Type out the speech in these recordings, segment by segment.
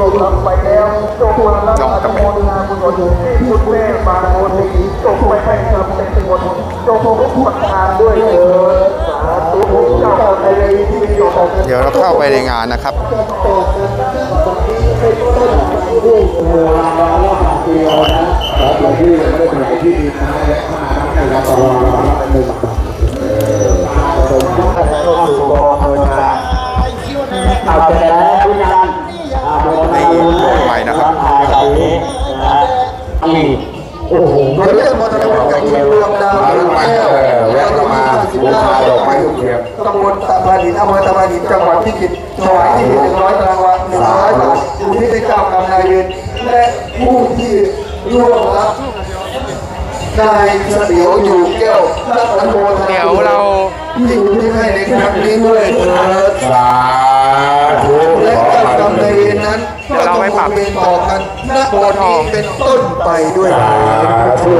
จงมารับอนุโมทนาบุญที่คุณแม่บางโมทีจงไปให้ทำเป็นคนจงประการด้วยเถิดสาธุเจ้าในที่จงเดี๋ยวเราเข้าไปในงานนะครับเอาไปแล้ว กมรดกแห่งเมืองดาวแก้วแวะเข้ามาบูชาดอกไม้ทูบเทียนตำบลตะพาดินอำเภอตะพาดินจังหวัดพิจิตรถวายที่หนึ่งร้อยตารางวาหนึ่งร้อยบาทอุทิศให้เจ้ากรรมนายเวรและผู้ที่ร่วมรับนายเฉลียวอยู่แก้วรับอนุโมทนาเดี๋ยวเราที่อุทิศให้ในครั้งนี้ด้วยเถิดสา กันณวันนี้เป็นต้นไปด้วยเถิดสาธุ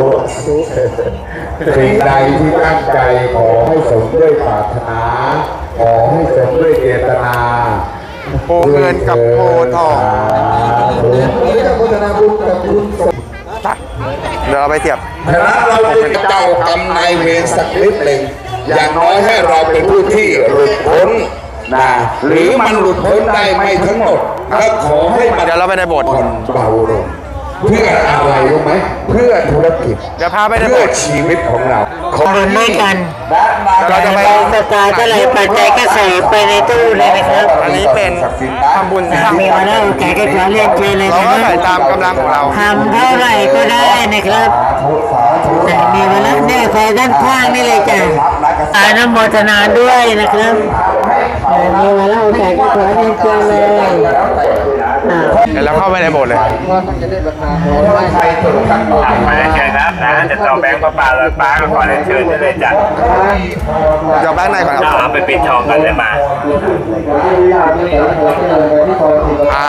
สิ่งใดที่ตั้งใจขอให้สมด้วยปรารถนา ขอให้สมด้วยเจตนาโพเงินกับโพทองวันนี้ก็โฆษณาบุญกับคุณสมไปเดี๋ยวเราไปเทียบฉะนั้นเราเป็นเจ้ากรรมนายเวรสักนิดหนึ่งอย่างน้อยให้เราเป็นผู้ที่หลุดพ้น นะหรือมันหลุดพ้นได้ไม่ทั้งหมดก็ขอให้มันเดี๋ยวเราไปในโบสถ์ผ่อนเบาลงเพื่ออะไรรู้ไหมเพื่อธุรกิจเดี๋ยวพาไปในโบเพื่อสถ์ ชีวิตของเราคนด้วยกันเดี๋ยวเราจะไป สตาร์ก็เลยปัจจัยก็ใส่ไปในตู้เลยนะครับ อันนี้เป็นทำบุญสร้างมีมาแล้วแขกก็ขอเรียนเชิญเลยเรานะก็คใส่รับตามกำลังของเรา ทำเท่าไหร่ก็ได้นะครับ แต่มีมาแล้วเนี่ยใส่ด้านข้างนี่เลยจ้ะอานุโมทนาด้วยนะครับแต่ มีมาแล้วแขกก็ขอเรียนเชิญเลยอ่าเดี๋ยวเราเข้าไปในโบสถ์เลยมาเชิญครับนะจะต่อแบงค์ป้าป่าเลยป้าก็ขอเรียนเชิญได้เลยจ้ะเดี๋ยวแบงค์ในก่อนครับเอาไปปิดทองกันเลยมาอ่า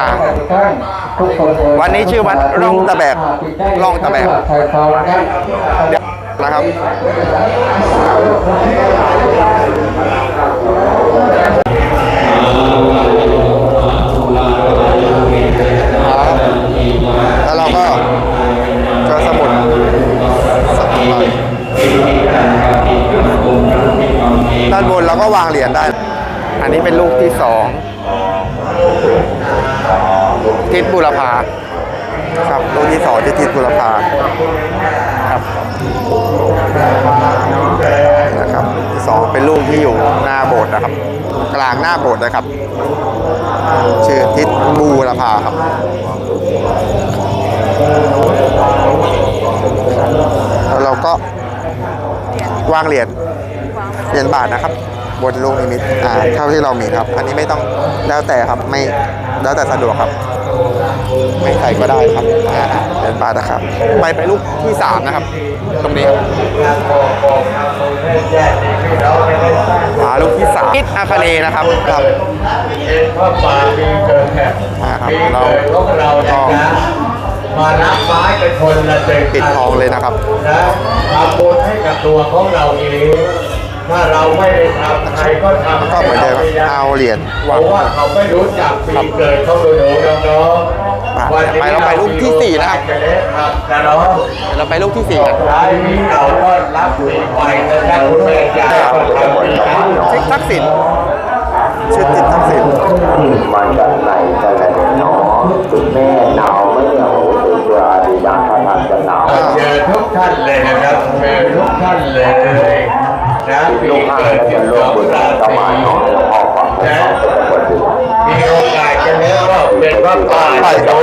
วันนี้ชื่อวัดร่องตะแบกร่องตะแบกเดี๋ยวนะครับ ที่อยู่หน้าโบสถ์นะครับ กลางหน้าโบสถ์นะครับ ชื่อทิศบูรพาครับแล้วเราก็วางเหรียญเหรียญบาทนะครับ บนลูกนิมิตอ่าเท่าที่เรามีครับ อันนี้ไม่ต้องแล้วแต่ครับไม่แล้วแต่สะดวกครับ ไม่ใส่ก็ได้ครับอ่า บาทนะครับ ไปไปลูกที่สามนะครับ ตรงนี้หาลูกที่สามทิศอาคาเนย์นะครับครับพระป่ามีเกิดแผ่อ่าครับมีเราเกิดของเราเนี่ยนะมารับไม้เป็นคนละเต็มปิดทองเลยนะครับนะทำบุญให้กับตัวของเราเองถ้าเราไม่ได้ทำใครก็ทำก็เหมือนเดิมครับเอาเหรียญเพวางราะว่าเขาไม่รู้จักปีเกิดของหนูๆน้อง อะๆวันนี้ไปเราไปรูปที่สี่นะครับจะได้ทำนะเนาะเดี๋ยวเราไปลูกที่สี่กันท้ายนี้เราก็รับปีใหม่นะครับคุณแม่จ๋าก็ทำบุญกันทิศทักษิณชื่อทิศทักษิณมาจากไหนกันล่ะเนี่ยหนอคุณแม่หนาวไหมเนี่ยโอ้โหตัวอาดิดาท่าทางจะหนาวเจอทุกท่านเลยนะครับเจอทุกท่านเลยนะปีลูกห้าเกิดก็ที่จะสร่วอมงบุญราต่อศีมาหนอหลวงพ่อฟังให้เขาเป็นคนดีมีโอกาส จะเรียกว่าเป็นว่าป่าไปกั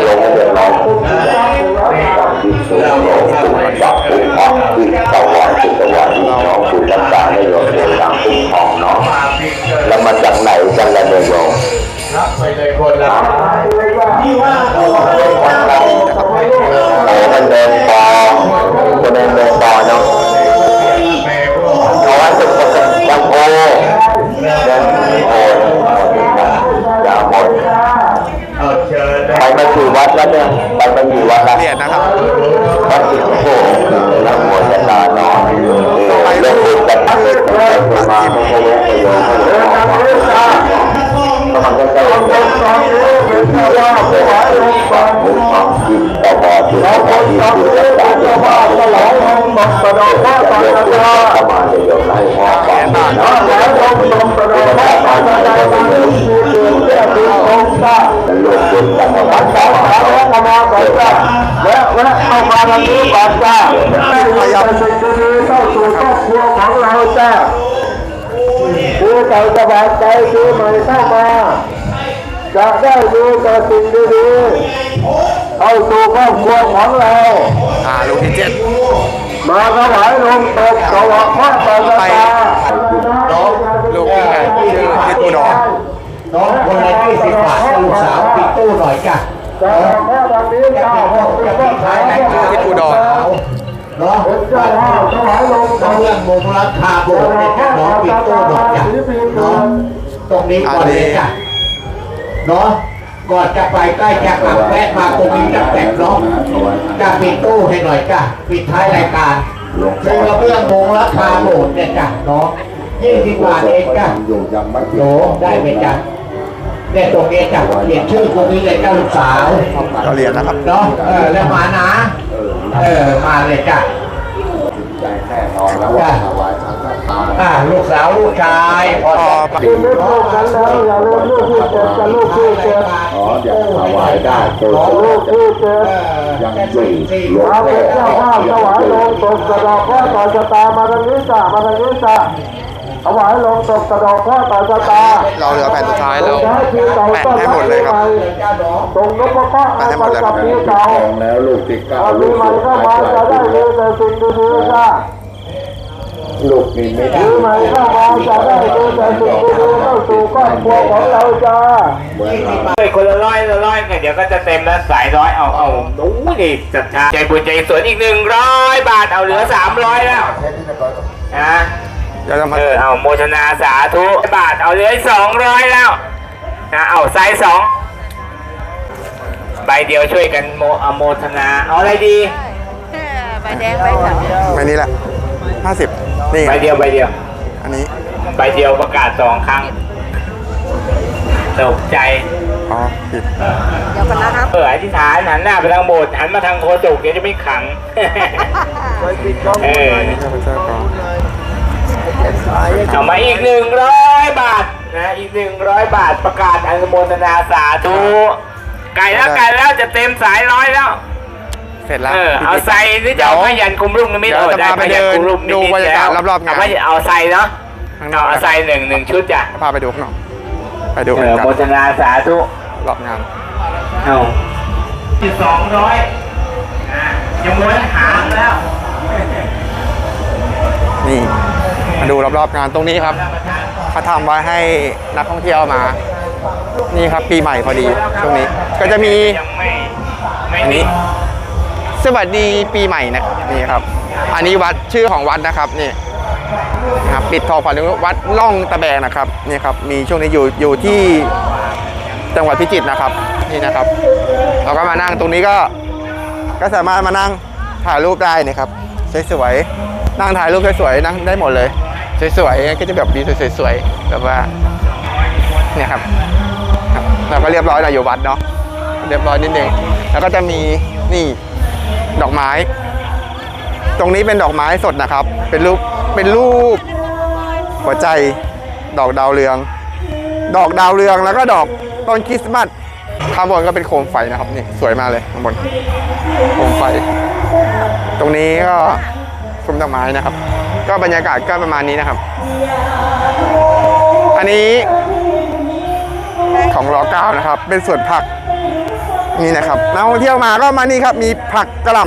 วัดแล้วเนี่ยไปมากี่วัดแล้วเหรียญนะครับวัดสิบโอ้นักบวชจะลาน้อยเออเรื่องบุญกันเกิดขึ้นมาไม่ใช่เรื่องประโยชน์ไม่ใช่ของก็มันก็ใช่เรื่องที่ต่อบอที่เราคนทำนี้เป็นเจ้าบ้านฉลององค์บอกกระดองพ่อตอนกระดาเข้ามาในโยมไล่พ่อฟังนะแล้วแล้วองค์บอกกระดองพ่อตอนกระดามาเรื่องที่เกิดเรื่องที่อง อนจ้าและและเข้ามาทางนี้ก่อนจ้าให้มีแต่สิ่งดีๆเข้าสู่ครอบครัวของเราจ้าผู้ใจสบายใจปีใหม่เข้ามาจะได้ดูแต่สิ่งดีๆเข้าสู่ครอบครัวของเราอ่าลูกที่เจ็ดมาถวายลงตกสวะพระปฏิไปตาลูกที่แปดชื่อพิษอุดรน้องคนละยี่สิบบาทลูกสาวปิดตู้หน่อยจ้ะ จะพรงนี้จะเจ้าปิดพห้ระองพุทจะธปิดท้ายรายการพิษอุดรเนาะเจ้าพ่อถวายลงตต้องกเรื่องมุมราคาโบสถ์เนี่ยจ้ะน้องปิดตู้หน่อยจ้ะเนาะตรงนี้ก่อนเลยจ้ะเนาะก่อนจะไปใกล้จะกลับแวะมาตรงนี้จะแต่งเนาะจะปิดตู้ให้หน่อยจ้ะปิดท้ายรายการซึ่งกระเบื้องมุงราคาโบสถ์เนี่ยจ้ะเนาะยี่สิบบาทเองจ้ะอยู่ยังไม่โหได้ไหมจ๊ะ เนี่ยตรงนี้จ้ะเขียนชื่อตรงนี้เลยเจ้าลูกสาวก็เรียนนะครับเนาะเออแล้วมานะ เออมาเลยจ้ะใจแน่นอนแล้วว่าถวายสังฆทานอ่าลูกสาวลูกชายพอพอจะไปชีวิตลูกนั้นแล้วอย่าลืมลูกที่เจ็ดกับลูกที่เจ็ดอ๋อเดี๋ยวถวายได้โดยลูกที่เจ็ดยังอยู่รวพระเป็นเจ้าภาพถวายลงตกกระดอกพ่อต่อชะตามาทางนี้จ้ามาทางนี้จ้า ถวายลงตกกระดอกพ่อต่อชะตาเราเหลือแผ่นสุดท้ายแล้วแปะให้หมดเลยครับตรงนพเคราะห์แปะให้หมดเลยครับปีเก่าแล้วลูกที่เก้าเอาลูปีกใหม่สุดเข้าท้ายมาจะได้มีแต่สิ่งดีๆจ้าลูกนิมิตปีใหม่เข้ามาจะได้มีแต่สิ่งดีๆเข้าสู่ครอบครัวของเราจ้าเหมือนเราเฮ้ยคนละร้อยละร้อยไงเดี๋ยวก็จะเต็มแล้วสายร้อยเอาเอาโอ้ยนี่จัดชาใจบุญใจสวนอีกหนึ่งร้อยบาทเอาเหลือสามร้อยแล้วนะ เดี๋ยวจะมาเออเอาโมทนาสาธุบาทเอาเหลือสองร้อยแล้วนะเอาไซส์สองใบเดียวช่วยกันโมเอาโมทนา เอาอะไรดี ใบแดงใบขาวไปนี้แหละห้าสิบนี่ใบเดียวใบเดียว อันนี้ใบเดียวประกาศสองครั้งตกใจอ๋อผิดเดี๋ยวกันนะครับเอออธิษฐานหันหน้าไปทางโบสถ์หันมาทางโคสุกเดี๋ยวจะไม่ขังเออข้าพ เจ้าขอเอามาอีกหนึ่งร้อยบาทนะอีกหนึ่งร้อยบาทประกาศอนุโมทนาสาธุไก่แล้วไก่แล้วจะเต็มสายร้อยแล้ว เสร็จแล้วเออเอาใส่หรือจะเอาพยันคุมรุ่งนิมิตเดี๋ยวโอ้จะได้พาไปพยันเดินคุมรุ่งนิดูมิตบรรยากาศแล้วรอบๆงานเาเอาใส่เนาะข้างนอเอากเอาใส่หนึ่งหนึ่งชุดจ้ะพาไปดูข้างนอกไปดูเอกันอกัโมนทนาสาธุรอบงานเอาที่สองร้อยอะจะม้วนหางแล้วนี่มา ดูรอบๆงานตรงนี้ครับเขาทำไว้ให้นักท่องเที่ยวมา นี่ครับปีใหม่พอดีช่วงนี้ ก็จะมีอันนี้ สวัสดีปีใหม่นะนี่ครับ อันนี้วัดชื่อของวัดนะครับนี่นะครับปิดทองฝันวัดล่องตะแบงนะครับนี่ครับมีช่วงนี้อยู่อยู่ที่จังหวัดพิจิตรนะครับนี่นะครับ เราก็มานั่งตรงนี้ก็ก็สามารถมานั่งถ่ายรูปได้นะครับสวยๆนั่งถ่ายรูปสวยๆนั่งได้หมดเลย สวยๆก็จะแบบวิวสวยๆแบบว่าเนี่ยครับครับเราก็เรียบร้อยเราอยู่วัดเนาะเรียบร้อยนิดนึงแล้วก็จะมีนี่ดอกไม้ ตรงนี้เป็นดอกไม้สดนะครับ เป็นรูปเป็นรูป หัวใจดอกดาวเรือง ดอกดาวเรืองแล้วก็ดอกต้นคริสต์มาสข้างบนก็เป็นโคมไฟนะครับนี่สวยมากเลยข้างบนโคมไฟ ตรงนี้ก็ซุ้มดอกไม้นะครับ ก็บรรยากาศก็ประมาณนี้นะครับ อันนี้ของรอเก้านะครับ เป็นสวนผักนี่นะครับนักท่องเที่ยวมาก็มานี่ครับ มีผักกระหล่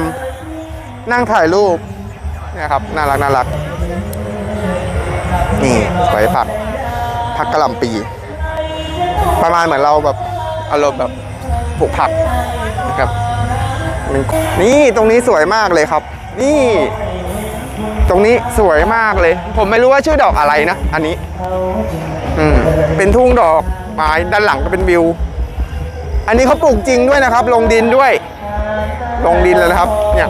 ำนั่งถ่ายรูปเนี่ยครับน่ารักน่ารักนี่สวยผักผักกระหล่ำปี ประมาณเหมือนเราแบบอารมณ์แบบปลูกผักนะครับนี่ตรงนี้สวยมากเลยครับ นี่ ตรงนี้สวยมากเลย ผมไม่รู้ว่าชื่อดอกอะไรนะ อันนี้ อืมเป็นทุ่งดอกไม้ด้านหลังก็เป็นวิว อันนี้เขาปลูกจริงด้วยนะครับ ลงดินด้วย ลงดินเลยนะครับ เนี่ย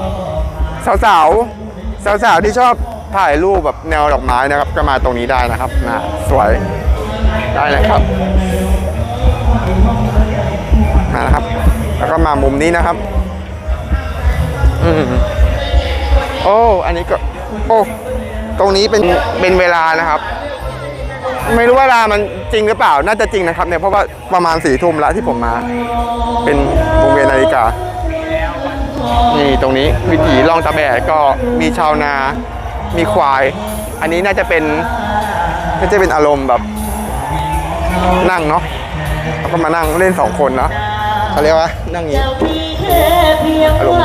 สาวๆสาวๆที่ชอบถ่ายรูปแบบแนวดอกไม้นะครับ ก็มาตรงนี้ได้นะครับนะสวยได้เลยครับ มานะครับ แล้วก็มามุมนี้นะครับ อืมโอ้ อันนี้ก็ โอ้ ตรงนี้เป็นเป็นเวลานะครับ ไม่รู้ว่าเวลามันจริงหรือเปล่า น่าจะจริงนะครับเนี่ย เพราะว่าประมาณสี่ทุ่มแล้วที่ผมมา เป็นวงเวียนนาฬิกา นี่ตรงนี้วิถีล่องตะแบกก็มีชาวนา มีควาย อันนี้น่าจะเป็น น่าจะเป็นอารมณ์แบบ นั่งเนาะแล้วก็มานั่งเล่นสองคนเนาะเขาเรียกว่านั่งอย่างนี้อารมณ์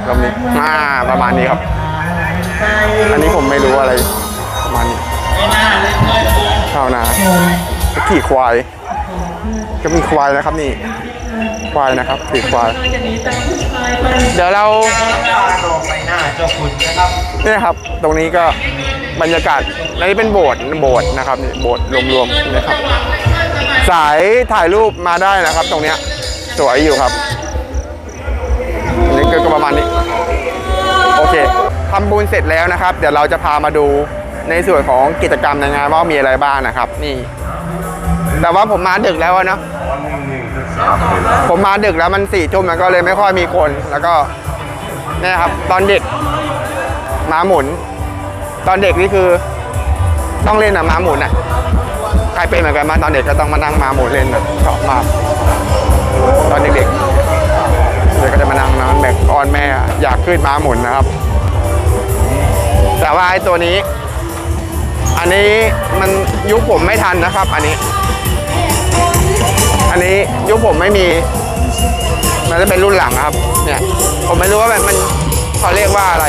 อารมณ์นี้อ่าประมาณนี้ครับ อันนี้ผมไม่รู้อะไรประมาณนี้ชาวนาขี่ควาย ก็มีควายนะครับนี่ ควายนะครับขี่ควาย เดี๋ยวเราเนี่ยครับ ตรงนี้ก็บรรยากาศอันนี้เป็นโบสถ์โบสถ์นะครับนี่โบสถ์รวมๆนะครับ สายถ่ายรูปมาได้นะครับ ตรงเนี้ยสวยอยู่ครับ อันนี้ก็ประมาณนี้ โอเค ทำบุญเสร็จแล้วนะครับ เดี๋ยวเราจะพามาดูในส่วนของกิจกรรมในงานว่ามีอะไรบ้างนะครับ นี่ แต่ว่าผมมาดึกแล้วเนาะผมมาดึกแล้วมันสี่ทุ่มมันก็เลยไม่ค่อยมีคน แล้วก็เนี่ยครับ ตอนเด็กม้าหมุน ตอนเด็กนี่คือ ต้องเล่นอะม้าหมุนอะใครเป็นเหมือนกันมาตอนเด็กก็ต้องมานั่งม้าหมุนเล่นอะชอบมากตอนเด็กๆเด็กก็จะมานั่งนั่งแบกอ้อนแม่อยากขึ้นม้าหมุนนะครับ แต่ว่าไอ้ตัวนี้ อันนี้มันยุคผมไม่ทันนะครับ อันนี้ อันนี้ยุคผมไม่มี มันจะเป็นรุ่นหลังครับ เนี่ย ผมไม่รู้ว่าแบบมันเขาเรียกว่าอะไร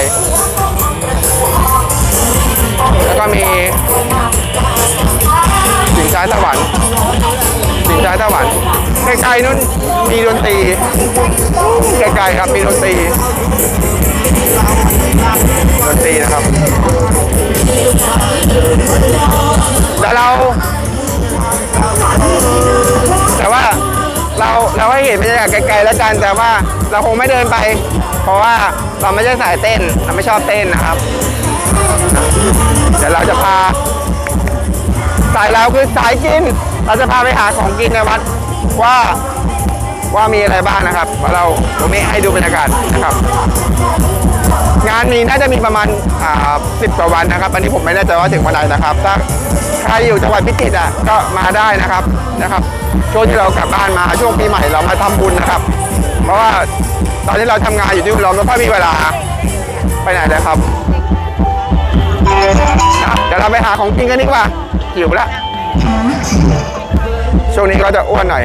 แล้วก็มีสิงช้าสวรรค์สิงช้าสวรรค์ไกลๆนู้นมีดนตรีไกลๆครับมีดนตรี ดนตรีนะครับแล้วเรา แต่ว่าเราเราให้เห็นบรรยากาศไกลๆแล้วกันแต่ว่าเราคงไม่เดินไป เพราะว่าเราไม่ใช่สายเต้นเราไม่ชอบเต้นนะครับเดี๋ยวเราจะพาสายเราคือสายกิน เราจะพาไปหาของกินในวัดว่า ว่ามีอะไรบ้างนะครับ เราผมมีให้ดูบรรยากาศนะครับงานนี้น่าจะมีประมาณอ่าสิบกว่าวันนะครับ อันนี้ผมไม่แน่ใจว่าถึงวันไหนนะครับ ถ้าใครอยู่จังหวัดพิจิตรอะก็มาได้นะครับนะครับ ช่วงที่เรากลับบ้านมาช่วงปีใหม่เรามาทำบุญนะครับ เพราะว่าตอนที่เราทำงานอยู่ที่เราไม่ค่อยมีเวลาไปไหนเลยครับนะเดี๋ยวเราไปหาของกินกันดีกว่าหิวแล้วช่วงนี้ก็จะอ้วนหน่อย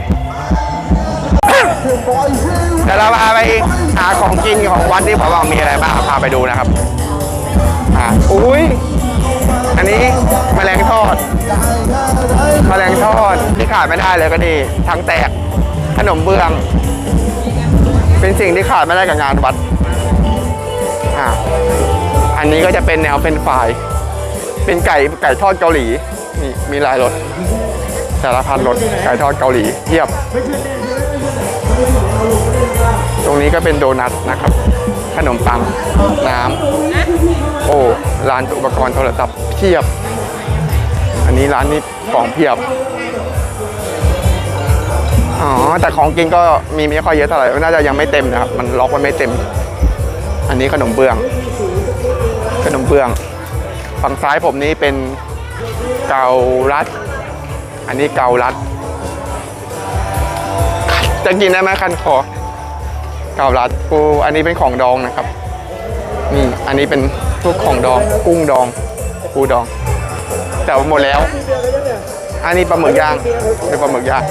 เดี๋ยวเราพาไปหาของกินของวัดที่ผมบอกมีอะไรบ้างพาไปดูนะครับอ่าอุ้ยอันนี้แมลงทอดแมลงทอดที่ขาดไม่ได้เลยก็ดีทั้งแตกขนมเบื้อง เป็นสิ่งที่ขาดไม่ได้กับงานวัดอ่าอันนี้ก็จะเป็นแนวเป็นฝ่าย เป็นไก่ไก่ทอดเกาหลีนี่มีหลายรสสารพัดรสไก่ทอดเกาหลีเทียบ ตรงนี้ก็เป็นโดนัทนะครับ ขนมปัง น้ำโอ้ร้านอุปกรณ์โทรศัพท์เพียบ อันนี้ร้านนี้ของเพียบ อ๋อ แต่ของกินก็มีไม่ค่อยเยอะเท่าไหร่ น่าจะยังไม่เต็มนะครับ มันล็อกไว้ไม่เต็ม อันนี้ขนมเบื้อง ขนมเบื้อง ฝั่งซ้ายผมนี้เป็นเกาลัด อันนี้เกาลัด จะกินได้ไหมคันคอเกาลัดปูอันนี้เป็นของดองนะครับนี่อันนี้เป็นพวกของดอง กุ้งดอง ปูดอง แต่ว่าหมดแล้ว อันนี้ปลาหมึกย่างเป็นปลาหมึกย่าง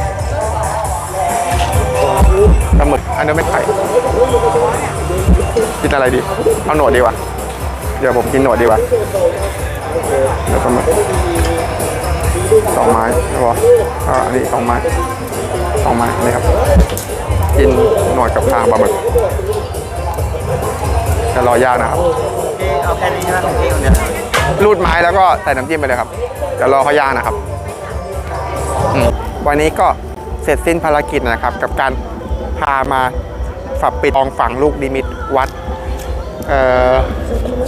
ปลาหมึกอันนี้ไม่ไข่กินอะไรดีเอาหนวดดีกว่าเดี๋ยวผมกินหนวดดีกว่าแล้วก็มาสองไม้ใช่ปะอ่าอันนี้สองไม้ สองไม้นี่ครับ กินหนวดกับทางปลาหมึกจะรอยากนะครับเอาแค่นี้นะของพี่คนเดียวรูดไม้แล้วก็ใส่น้ำจิ้มไปเลยครับเดี๋ยวรอเขาย่างนะครับอืมวันนี้ก็เสร็จสิ้นภารกิจนะครับ กับการพามาฝับปิดทองฝังลูกดิมิตวัดเอ่อ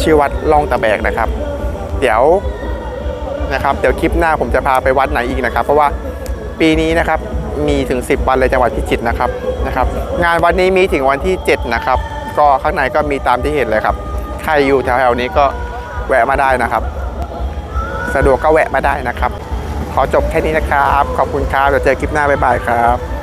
ชื่อวัดล่องตะแบกนะครับ เดี๋ยวนะครับ เดี๋ยวคลิปหน้าผมจะพาไปวัดไหนอีกนะครับ เพราะว่าปีนี้นะครับ มีถึง 10 วันเลยจังหวัดพิจิตรนะครับนะครับ งานวันนี้มีถึงวันที่ 7 นะครับ ก็ข้างในก็มีตามที่เห็นเลยครับ ใครอยู่แถวๆนี้ก็แวะมาได้นะครับ สะดวกก็แวะมาได้นะครับ ขอจบแค่นี้นะครับ ขอบคุณครับเดี๋ยวเจอคลิปหน้าบ๊ายบายครับ